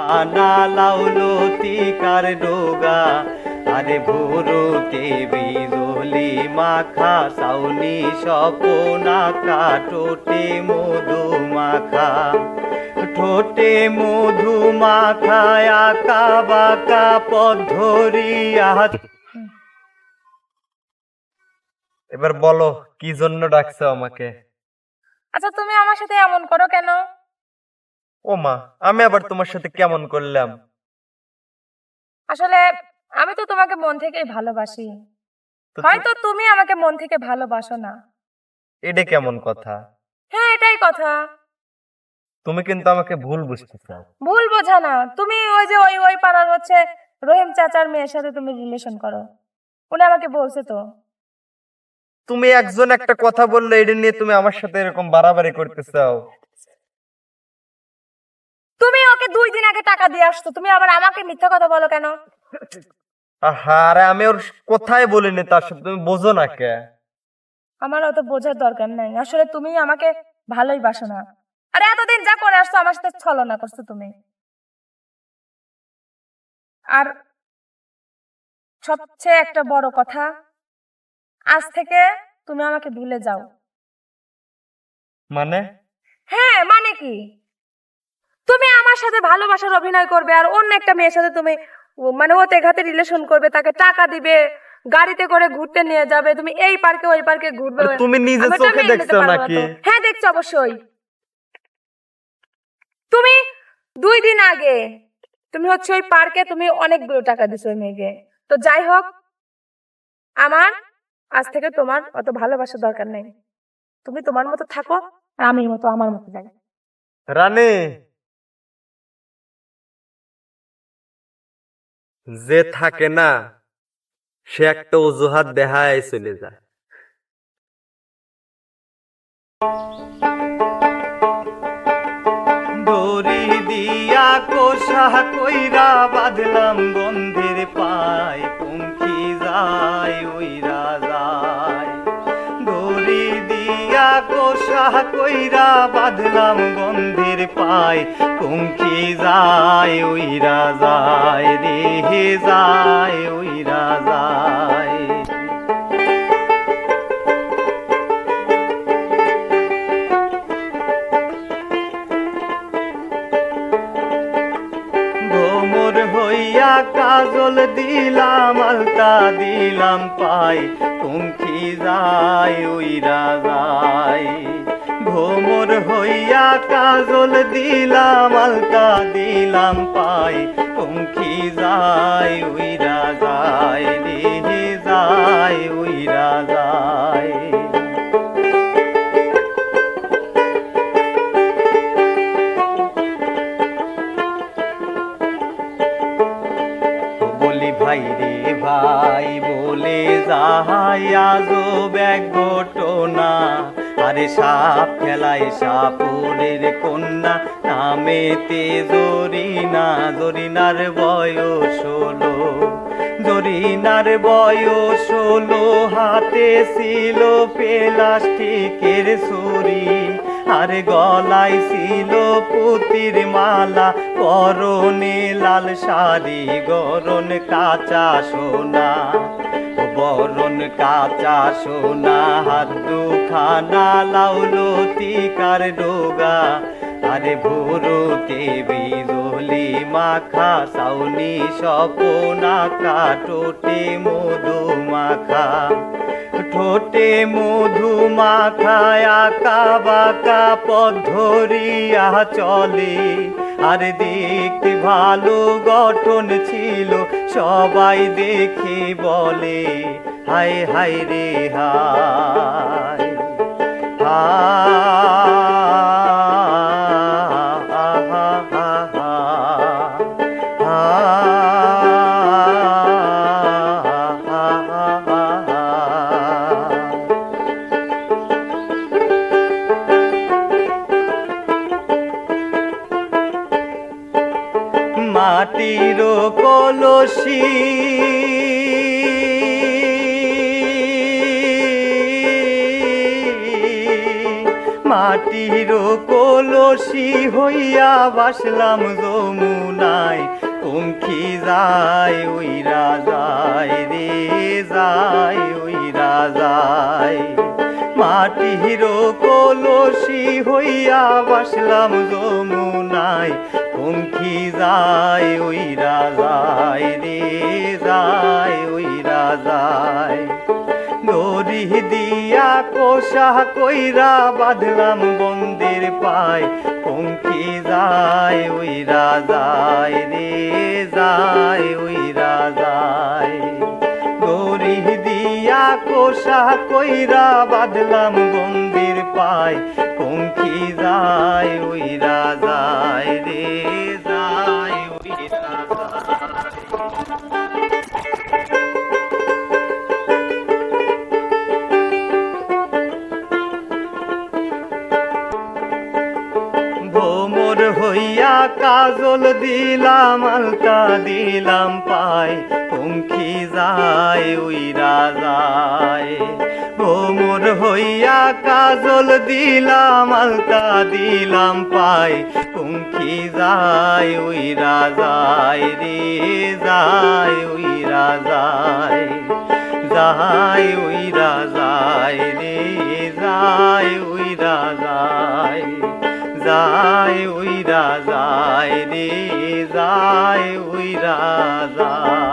খানা লাউলো তিকার ডোগা। আরে ভোরতে বিজলি মাখা সাউনি স্বপনা কাটোটে মধু মাখা। ঠোঁটে মধু মাখা, আঁকা বাঁকা পদ্ধরিয়া এবার বলো, কি জন্য ডাকছো আমাকে? আচ্ছা তুমি আমার সাথে এমন করো কেন? ও মা আমি আবার তোমার সাথে কেমন করলাম? আসলে আমি তো তোমাকে মন থেকেই ভালোবাসি। হয়তো তুমি আমাকে মন থেকে ভালোবাসো না। এটা কেমন কথা? হ্যাঁ এটাই কথা। তুমি কিন্তু আমাকে ভুল বুঝতে চাও ভুল বোঝা না। তুমি ওই যে ওই ওই পাড়ার হচ্ছে রহিম চাচার মেয়ের সাথে তুমি রিলেশন করো। উনি আমাকে বলছে তো। তুমি একজন একটা কথা বললে এটা নিয়ে তুমি আমার সাথে এরকম বাড়াবাড়ি করতে চাও। দুই দিন আগে টাকা দিয়ে আসতো তুমি আবার আমাকে মিথ্যা কথা বলো কেন? আরে আমি ওর কোথায় বলিনি তার সাথে? তুমি বোঝো না কে? আমার অত বোঝার দরকার নাই। আসলে তুমি আমাকে ভালোই বাসো না। আরে এতদিন যা করে আসছো আমার সাথে ছলনা করছ তুমি। আর সবচেয়ে একটা বড় কথা আজ থেকে তুমি আমাকে ভুলে যাও। মানে? হ্যাঁ মানে কি? তুমি আমার সাথে ভালোবাসার অভিনয় করবে আর অন্য একটা মেয়ের সাথে তুমি মানে ওতে ঘাতে রিলেশন করবে তাকে টাকা দিবে গাড়িতে করে ঘুরতে নিয়ে যাবে তুমি এই পার্কে ওই পার্কে ঘুরবে। তুমি নিজে চোখে দেখছ নাকি? হ্যাঁ দেখছ অবশ্যই। তুমি দুই দিন আগে তুমি হচ্ছে ওই পার্কে তুমি অনেকগুলো টাকা দিছো ওই মেয়েকে। তো যাই হোক আমার আজ থেকে তোমার অত ভালোবাসার দরকার নেই। তুমি তোমার মতো থাকো আর আমি মতো আমার মতো যাই। রানী! যে থাকে না, সে একটা অজুহাত দেহায় চলে যায়। দড়ি দিয়া কোষা কইরা বাঁধলাম বন্ধের পায়, পঙ্খি যায় ওইরা যায় কোষা কইরা বাঁধলাম বন্ধের পায় পঙ্খি যায় ওইরা যায় রে যায় ওইরা যায়। হইয়া কাজল দিলাম, আলতা দিলাম পাই। কুঙ্কি যায় যায়। ভোমর হইয়া কাজল দিলাম, আলতা দিলাম পাই। কুঙ্কি যায়, উইরা যায় রে যায়, উইরা যায়। ভাই বলে যাহাই আজো ব্যাগ ঘটনা। আরে সাপ খেলায় সাপুরের কন্যা, নামেতে জরিনা, জরিনার বয়স হলো জরিনার বয়স হলো হাতে ছিল প্লাস্টিকের ছুরি। আর গলায় ছিল পুতির মালা, পরনে লাল শাড়ি, গরণ কাঁচা সোনা। বরণ কাঁচা সোনা, হাত দুখানা লাউলো তিকার ডোগা। আরে ভোরতে বিজলি মাখা, সাউনি স্বপনা কাটোটে মধু মাখা ঠোঁটে মধু মাখায় আঁকা বাঁকা পদ্ধরিয়া চলে। আর দেখতে ভালো গঠন ছিল, সবাই দেখে বলে, হায় হায় রে হায় হায়। মাটির কলসি। মাটির কলসি হইয়া বাসলাম যমুনা পঙ্খী যায় উইরা যায় রে যায় উইরা যায় মাটির কলসি হইয়া বাসলাম যমুনায়। পঙ্খী যায় উইরা যায় রে যায় উইরা যায় দড়ি দিয়া কোষা কইরা বাঁধলাম বন্দির পায়। পঙ্খী যায় উইরা যায় রে যায় উইরা যায় কোষা কইরা বাঁধলাম বন্দির পায়। পঙ্খি যায় উইরা যায় রে যায়। কাজল দিলাম, আলতা দিলাম পায়, পঙ্খী যায়, উইরা যায়। ভোমর হইয়া কাজল দিলাম, আলতা দিলাম পায়, পঙ্খী যায়, উইরা যায়, রে যায়, উইরা যায়। যায়, উইরা যায়, রে যায়, উইরা যায়। যায় উইরা যায় রে যায় উইরা যায়।